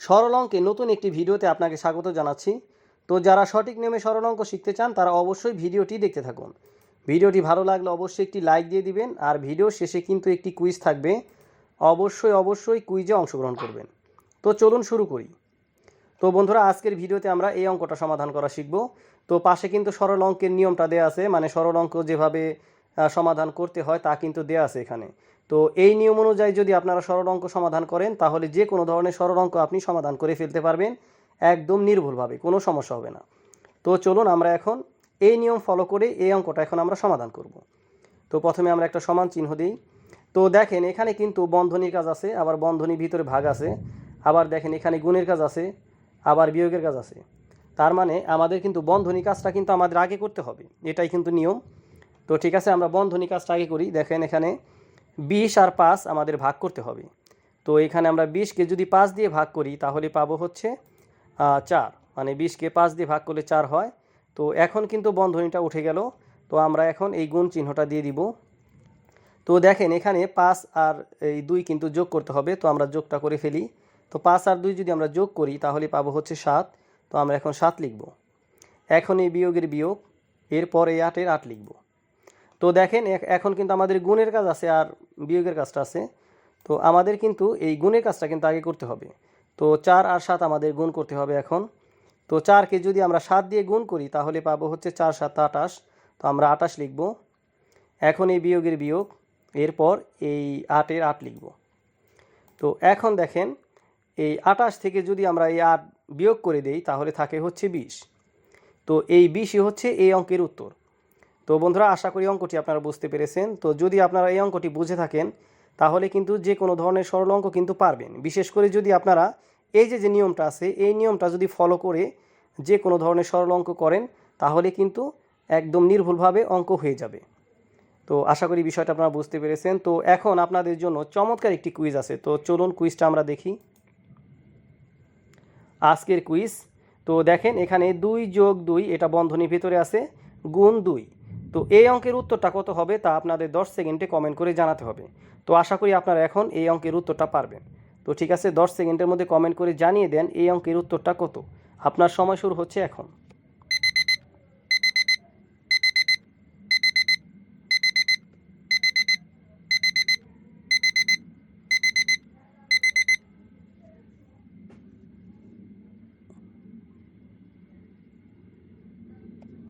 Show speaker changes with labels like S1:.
S1: সরল অঙ্কে নতুন একটি ভিডিওতে আপনাকে স্বাগত জানাচ্ছি। তো যারা সঠিক নিয়মে সরল অঙ্ক শিখতে চান, তারা অবশ্যই ভিডিওটি দেখতে থাকুন। ভিডিওটি ভালো লাগলে অবশ্যই একটি লাইক দিয়ে দিবেন, আর ভিডিও শেষে কিন্তু একটি কুইজ থাকবে। অবশ্যই অবশ্যই কুইজে অংশগ্রহণ করবেন। তো চলুন শুরু করি। তো বন্ধুরা, আজকের ভিডিওতে আমরা এই অঙ্কটা সমাধান করা শিখব। তো পাশে কিন্তু সরল অঙ্কের নিয়মটা দেওয়া আছে মানে সরল অঙ্ক যেভাবে সমাধান করতে হয়, তা কিন্তু দেওয়া আছে এখানে। তো এই নিয়ম অনুযায়ী যদি আপনারা সরল অঙ্ক সমাধান করেন, তাহলে যে কোনো ধরনের সরল অঙ্ক আপনি সমাধান করে ফেলতে পারবেন, একদম নির্ভুলভাবে, কোনো সমস্যা হবে না। তো চলুন আমরা এখন এই নিয়ম ফলো করে এই অঙ্কটা এখন আমরা সমাধান করব। তো প্রথমে আমরা একটা সমান চিহ্ন দিই। তো দেখেন, এখানে কিন্তু বন্ধনীর কাজ আছে, আবার বন্ধনীর ভিতরে ভাগ আছে, আবার দেখেন এখানে গুণের কাজ আছে, আবার বিয়োগের কাজ আছে। তার মানে আমাদের কিন্তু বন্ধনী কাজটা কিন্তু আমাদের আগে করতে হবে, এটাই কিন্তু নিয়ম। তো ঠিক আছে, আমরা বন্ধনী কাজটা আগে করি। দেখেন এখানে বিশ আর পাঁচ আমাদের ভাগ করতে হবে। তো এখানে আমরা বিশকে যদি পাঁচ দিয়ে ভাগ করি, তাহলে পাবো হচ্ছে চার। মানে বিশকে পাঁচ দিয়ে ভাগ করলে চার হয়। তো এখন কিন্তু বন্ধনীটা উঠে গেল। তো আমরা এখন এই গুণ চিহ্নটা দিয়ে দিব। তো দেখেন এখানে পাঁচ আর এই দুই কিন্তু যোগ করতে হবে। তো আমরা যোগটা করে ফেলি। তো পাঁচ আর দুই যদি আমরা যোগ করি, তাহলে পাবো হচ্ছে সাত। তো আমরা এখন সাত লিখব। এখন এই বিয়োগের বিয়োগ, এরপর এই আটের আট লিখব। তো দেখেন, এখ- এখন কিন্তু আমাদের গুণের কাজ আছে আর বিয়োগের কাজটা আছে। তো আমাদের কিন্তু এই গুণের কাজটা কিন্তু আগে করতে হবে। তো চার আর সাত আমাদের গুণ করতে হবে এখন। তো চারকে যদি আমরা সাত দিয়ে গুণ করি, তাহলে পাবো হচ্ছে চার, সাত আটাশ তো আমরা আটাশ লিখব। এখন এই বিয়োগের বিয়োগ, এরপর এই আটের আট লিখব। তো এখন দেখেন, এই আটাশ থেকে যদি আমরা এই আট বিয়োগ করে দেই, তাহলে থাকে হচ্ছে বিশ। তো এই বিশই হচ্ছে এই অঙ্কের উত্তর। তো বন্ধুরা, আশা করি অঙ্কটি আপনারা বুঝতে পেরেছেন। তো যদি আপনারা এই অঙ্কটি বুঝে থাকেন, তাহলে কিন্তু যে কোনো ধরনের সরল অঙ্ক কিন্তু পারবেন। বিশেষ করে যদি আপনারা এই যে যে নিয়মটা আছে, এই নিয়মটা যদি ফলো করে যে কোনো ধরনের সরল অঙ্ক করেন, তাহলে কিন্তু একদম নির্ভুলভাবে অঙ্ক হয়ে যাবে। তো আশা করি বিষয়টা আপনারা বুঝতে পেরেছেন। তো এখন আপনাদের জন্য চমৎকার একটি কুইজ আছে। তো চলুন কুইজটা আমরা দেখি। আজকের কুইজ তো দেখেন এখানে দুই যোগ দুই, এটা বন্ধনীর ভিতরে আছে, গুণ দুই। তো এই অঙ্কের উত্তরটা কত হবে তা আপনাদের দশ সেকেন্ডে কমেন্ট করে জানাতে হবে। তো আশা করি আপনারা এখন এই অঙ্কের উত্তরটা পারবেন। তো ঠিক আছে, দশ সেকেন্ডের মধ্যে কমেন্ট করে জানিয়ে দেন এই অঙ্কের উত্তরটা কত। আপনার সময় শুরু হচ্ছে এখন।